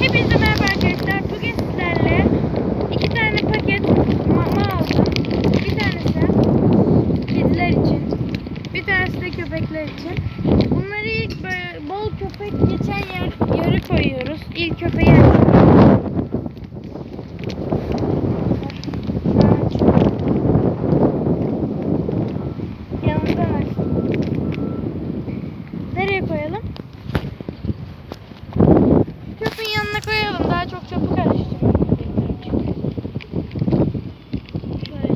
Hepinize merhaba arkadaşlar. Bugün sizlerle iki tane paket mama aldım. Bir tanesi kediler için, bir tanesi de köpekler için. Bunları ilk böyle bol köpek geçen yer yere koyuyoruz. İlk köpeği açıyoruz. Yanından açtım. Nereye koyalım? Çöpün yanına koyalım. Daha çok çöpü karıştırmak. Şöyle.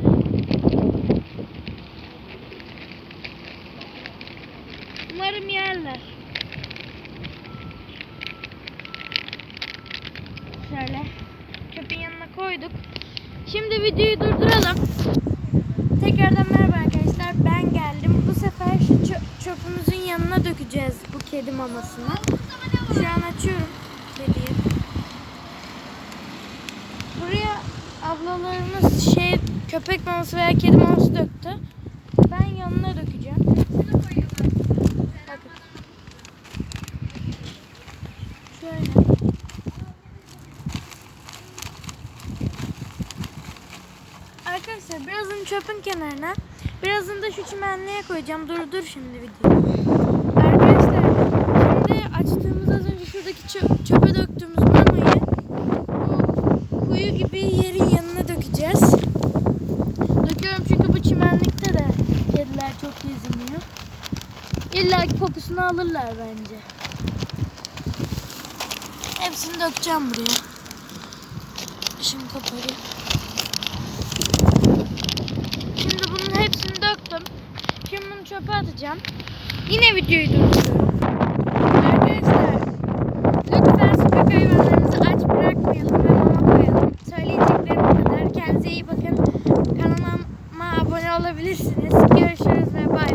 Umarım yerler. Şöyle. Çöpün yanına koyduk. Şimdi videoyu durduralım. Tekrardan merhaba arkadaşlar. Ben geldim. Bu sefer şu çö- çöpümüzün yanına dökeceğiz bu kedi mamasını. Şu an açıyorum kediyi. Buraya ablalarımız şey köpek maması veya kedi maması döktü. Ben yanına dökeceğim. Bakın. Şöyle. Arkadaşlar birazını çöpün kenarına, birazını da şu çimenliğe koyacağım. Durdur şimdi videoyu. Arkadaşlar şimdi açtığımız az önce şuradaki çö- çöpe döktüğümüz mamayı bu kuyu gibi yerin yanına dökeceğiz. Döküyorum çünkü bu çimenlikte de kediler çok geziniyor. İlla kokusunu alırlar bence. Hepsini dökeceğim buraya. Şimdi koparayım. Şimdi bunun hepsini döktüm. Şimdi bunu çöpe atacağım. Yine videoyu durduruyorum. Arkadaşlar lütfen sokak hayvanlarımızı aç bırakmayalım ve mama koyalım. Söyleyeceklerim bu kadar. Kendinize iyi bakın. Kanalıma abone olabilirsiniz. Görüşürüz ve bay.